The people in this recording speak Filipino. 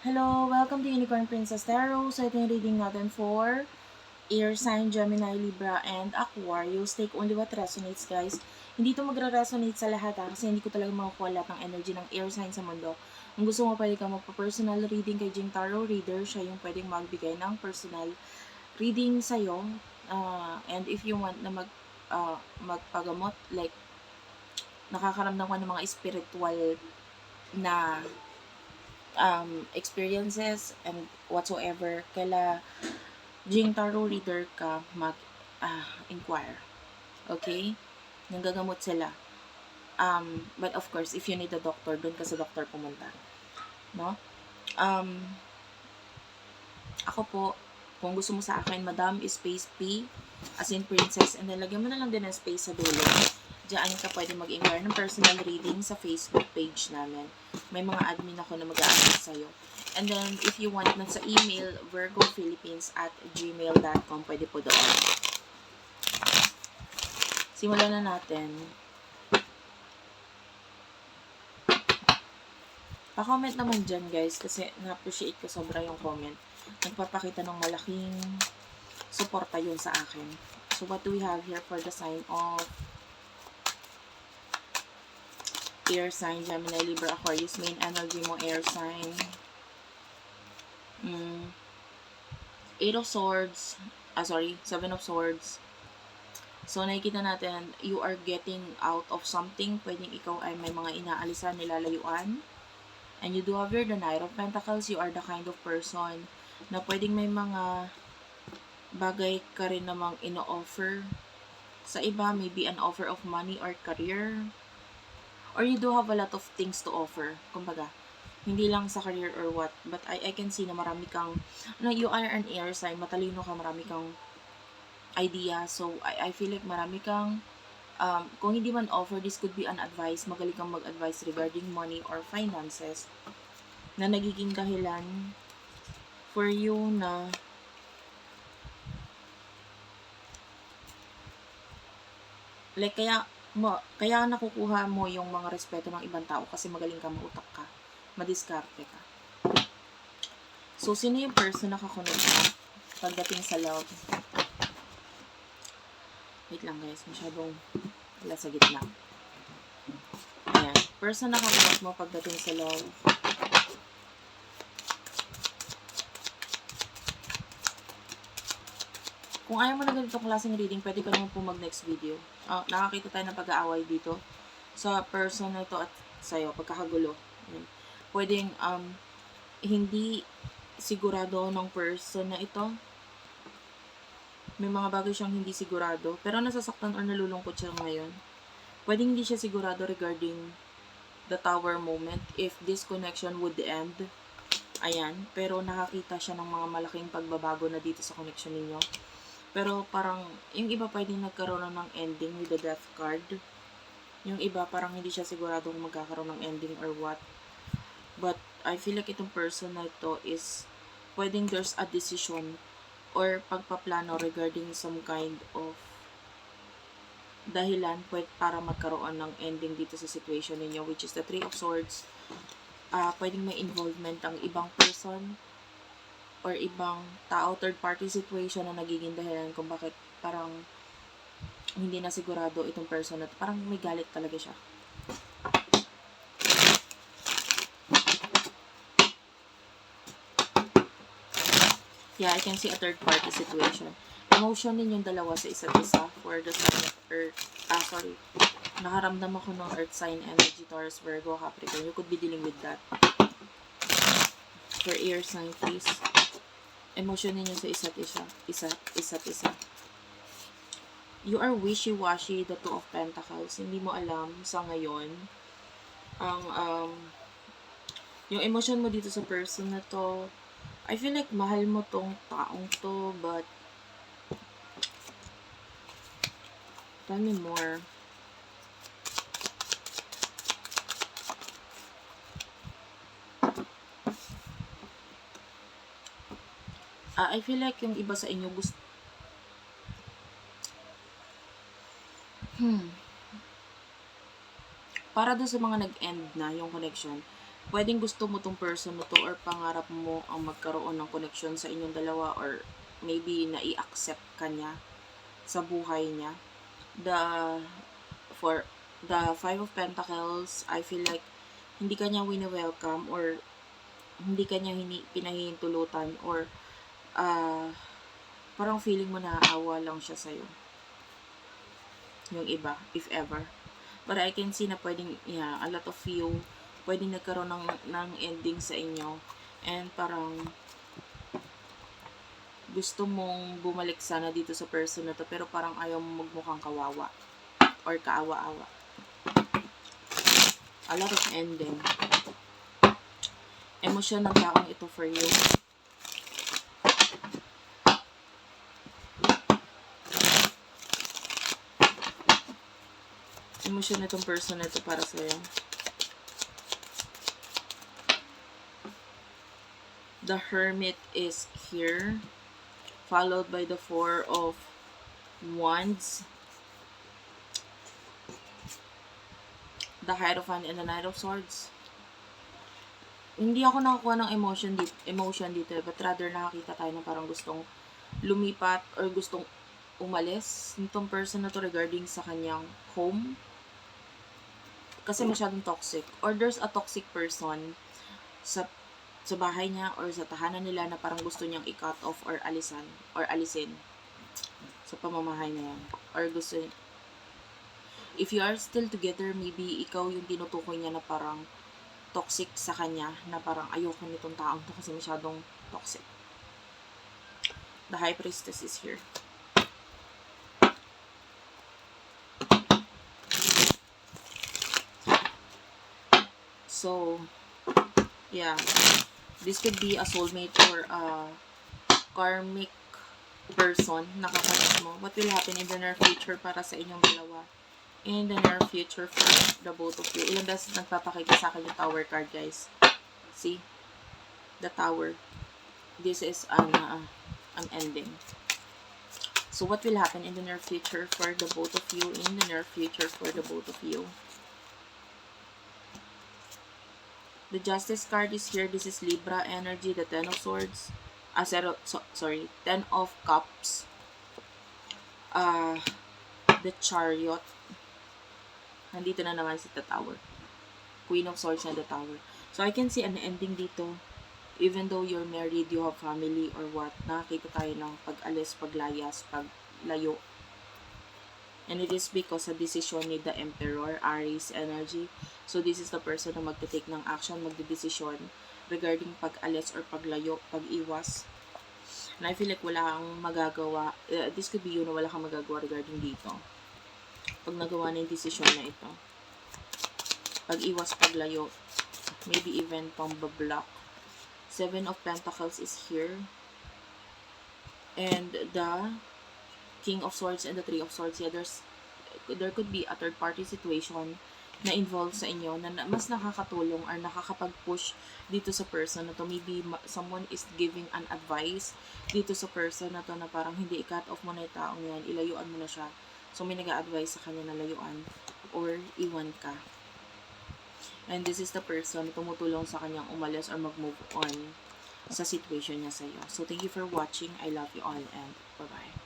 Hello, welcome to Unicorn Princess Tarot. So, ito yung reading natin for Air Sign, Gemini, Libra, and Aquarius. Take only what resonates, guys. Hindi to magre-resonate sa lahat ha, kasi hindi ko talaga makukuha lahat ng energy ng air sign sa mundo. Kung gusto mo, pwede ka magpa-personal reading kay Jing Tarot Reader. Siya yung pwedeng magbigay ng personal reading sa'yo. Uh, and if you want na mag, uh, magpagamot, like, nakakaramdam ka ng mga spiritual na um, experiences and whatsoever, kaila Jing Tarot Reader ka mag-inquire. okay? Nanggagamot sila. Um, but of course, if you need a doctor, doon ka sa doctor pumunta. No? Um, ako po, kung gusto mo sa akin, Madam Space P, as in Princess, and then lagyan mo na lang din ng space sa dulo. Diyan ka pwede mag-inquire ng personal reading sa Facebook page namin. May mga admin ako na mag-aaral sa'yo. And then, if you want na sa email, virgophilippines at gmail.com, pwede po doon. Simulan na natin. Pa-comment naman dyan, guys, kasi na-appreciate ko sobra yung comment. Nagpapakita ng malaking suporta yun sa akin. So, what do we have here for the sign of air sign, Gemini, Libra, Aquarius, main energy mo, air sign. Mm. Eight of Swords, ah sorry, Seven of Swords. So, nakikita natin, you are getting out of something. Pwedeng ikaw ay may mga inaalisan, nilalayuan. And you do have your the Knight of Pentacles. You are the kind of person na pwedeng may mga bagay ka rin namang ino-offer sa iba. Maybe an offer of money or career or you do have a lot of things to offer. Kumbaga, hindi lang sa career or what, but I, I can see na marami kang, ano, you are an air sign, matalino ka, marami kang idea. So, I, I feel like marami kang, um, kung hindi man offer, this could be an advice, magaling kang mag-advise regarding money or finances na nagiging dahilan for you na like kaya mo, kaya nakukuha mo yung mga respeto ng ibang tao kasi magaling ka, mautak ka, madiskarte ka. So, sino yung person na kakonect mo pagdating sa love? Wait lang guys, masyadong wala sa gitna. Ayan. Person na kakonect mo pagdating sa love. Kung ayaw mo na ganitong klaseng reading, pwede ka naman po mag-next video. Uh, nakakita tayo ng pag-aaway dito sa person na ito at sa'yo, pagkakagulo. Pwedeng um, hindi sigurado ng person na ito. May mga bagay siyang hindi sigurado. Pero nasasaktan or nalulungkot siya ngayon. Pwedeng hindi siya sigurado regarding the tower moment if this connection would end. Ayan. Pero nakakita siya ng mga malaking pagbabago na dito sa connection ninyo pero parang, yung iba pwedeng nagkaroon na ng ending with the death card. Yung iba parang hindi siya sigurado kung magkakaroon ng ending or what. But I feel like itong person na ito is pwedeng there's a decision or pagpaplano regarding some kind of dahilan pwede para magkaroon ng ending dito sa situation ninyo which is the Three of Swords. Uh, pwedeng may involvement ang ibang person or ibang tao, third party situation na nagiging dahilan kung bakit parang hindi na sigurado itong person na parang may galit talaga siya. Yeah, I can see a third party situation. Emotion din yung dalawa sa isa't isa for the sign of Earth. Ah, sorry. Nakaramdam ako ng Earth sign energy, Taurus, Virgo, Capricorn. You could be dealing with that. For air sign, please emosyon ninyo sa isa't isa, isa, isa't isa. You are wishy-washy, the Two of Pentacles. Hindi mo alam sa ngayon ang um, yung emosyon mo dito sa person na to. I feel like mahal mo tong taong to, but tell me more. Uh, I feel like yung iba sa inyo gusto hmm para doon sa mga nag-end na yung connection pwedeng gusto mo tong person na to or pangarap mo ang magkaroon ng connection sa inyong dalawa or maybe na i-accept ka niya sa buhay niya. The for the Five of Pentacles, I feel like hindi ka niya wini-welcome or hindi ka niya hini, pinahihintulutan or ah parang feeling mo naaawa lang siya sa'yo. Yung iba, if ever. But I can see na pwedeng, yeah, a lot of you, pwedeng nagkaroon ng, ng ending sa inyo. And parang, gusto mong bumalik sana dito sa person na to, pero parang ayaw mo magmukhang kawawa. Or kaawa-awa. A lot of ending. Emosyon ng taong ito for you. Emosyon na itong person na ito para sa'yo. The Hermit is here. Followed by the Four of Wands. The Hierophant and the Knight of Swords. Hindi ako nakakuha ng emotion dito, emotion dito, but rather nakakita tayo na parang gustong lumipat or gustong umalis nitong person na to regarding sa kanyang home kasi masyadong toxic. Or there's a toxic person sa sa bahay niya or sa tahanan nila na parang gusto niyang i-cut off or alisan or alisin sa pamamahay na yan. Or gusto if you are still together maybe ikaw yung tinutukoy niya na parang toxic sa kanya na parang ayoko nitong taong to kasi masyadong toxic. The high priestess is here So, yeah. This could be a soulmate or a karmic person na kakalit mo. What will happen in the near future para sa inyong dalawa? In the near future for the both of you. Ilang beses nagpapakita sa akin yung tower card, guys. See? The tower. This is an, uh, an ending. So, what will happen in the near future for the both of you? In the near future for the both of you? The Justice card is here. This is Libra energy, the Ten of Swords. Ah, zero, so, sorry, Ten of Cups. Ah, the Chariot. Nandito na naman si the Tower. Queen of Swords and the Tower. So, I can see an ending dito. Even though you're married, you have family or what, nakakita tayo ng pag-alis, paglayas, paglayo. And it is because sa decision ni the Emperor, Aries energy. So, this is the person na magte-take ng action, magde-decision regarding pag-alis or paglayo, pag-iwas. And I feel like wala kang magagawa. Uh, this could be you na wala kang magagawa regarding dito. Pag nagawa na yung decision na ito. Pag-iwas, paglayo. Maybe even pambablock. Seven of Pentacles is here. And the King of Swords and the Three of Swords, yeah, there's, there could be a third party situation na involved sa inyo na, mas nakakatulong or nakakapag-push dito sa person na to. Maybe ma- someone is giving an advice dito sa person na to na parang hindi i-cut off mo na yung taong yan, ilayuan mo na siya. So, may nag-a-advise sa kanya na layuan or iwan ka. And this is the person na tumutulong sa kanyang umalis or mag-move on sa situation niya sa'yo. So, thank you for watching. I love you all and bye-bye.